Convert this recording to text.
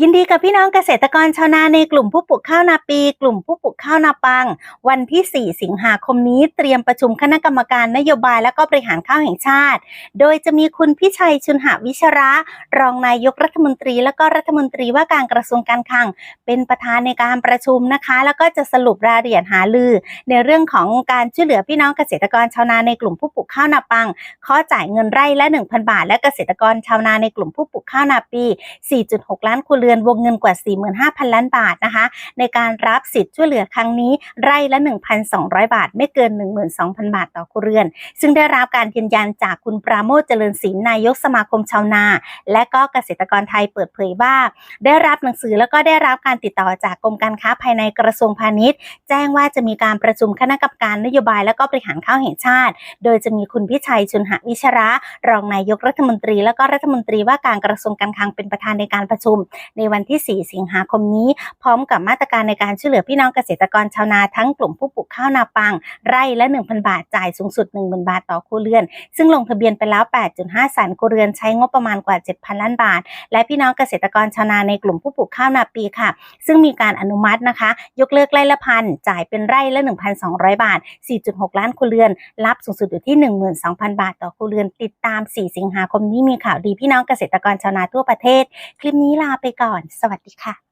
ยินดีกับพี่น้องเกษตรกรชาวนาในกลุ่มผู้ปลูกข้าวนาปี กลุ่มผู้ปลูกข้าวนาปัง วันที่ 4 สิงหาคมนี้เตรียมประชุมคณะกรรมการนโยบายและก็บริหารข้าวแห่งชาติ โดยจะมีคุณพิชัยชุนหวิชระ รองนายกรัฐมนตรี และก็รัฐมนตรีว่าการกระทรวงการคลัง เป็นประธานในการประชุมนะคะ แล้วก็จะสรุปรายละเอียดหาลือ ในเรื่องของการช่วยเหลือพี่น้องเกษตรกรชาวนาในกลุ่มผู้ปลูกข้าวนาปังข้อจ่ายเงินไร่ละ 1,000 บาท และเกษตรกรชาวนาในกลุ่มผู้ปลูกข้าวนาปี 4.6 ล้านครัวเรือนวงเงินกว่า 45,000 ล้านบาทนะคะ ในการรับสิทธิ์ช่วยเหลือครั้งนี้ไร่ละ 1,200 บาท ไม่เกิน 12,000 บาทต่อครัวเรือน ซึ่งได้รับการยืนยันจากคุณปราโมทเจริญศรีนายกสมาคมชาวนา และก็เกษตรกรไทยเปิดเผยว่า ได้รับหนังสือแล้วก็ได้รับการติดต่อจากกรมการค้าภายในกระทรวงพาณิชย์ แจ้งว่าจะมีการประชุมคณะกรรมการนโยบายและก็บริหารข้าวแห่งชาติ โดยจะมีคุณพิชัยชุนหวิชระ รองนายกรัฐมนตรี และก็รัฐมนตรีว่าการกระทรวงการคลังเป็นประธานในการประชุมในวันที่ 4 สิงหาคมนี้ พร้อมกับมาตรการในการช่วยเหลือพี่น้องเกษตรกรชาวนาทั้งกลุ่มผู้ปลูกข้าวนาปัง ไร่ละ 1,000 บาทจ่ายสูงสุด 10,000 บาทต่อครัวเรือน ซึ่งลงทะเบียนไปแล้ว 8.5แสนครัวเรือนใช้งบประมาณกว่า 7,000 ล้านบาท และพี่น้องเกษตรกรชาวนาในกลุ่มผู้ปลูกข้าวนาปีค่ะ ซึ่งมีการอนุมัตินะคะ ยกเลิกไร่ละพันจ่ายเป็นไร่ละ 1,200 บาท 4.6 ล้านครัวเรือน รับสูงสุดอยู่ที่ 12,000 บาทต่อครัวเรือนติดตาม 4 สิงหาคมนี้มีข่าวดีพี่น้องเกษตรกรชาวนาทั่วประเทศ คลิปนี้ลาไปก่อน สวัสดีค่ะ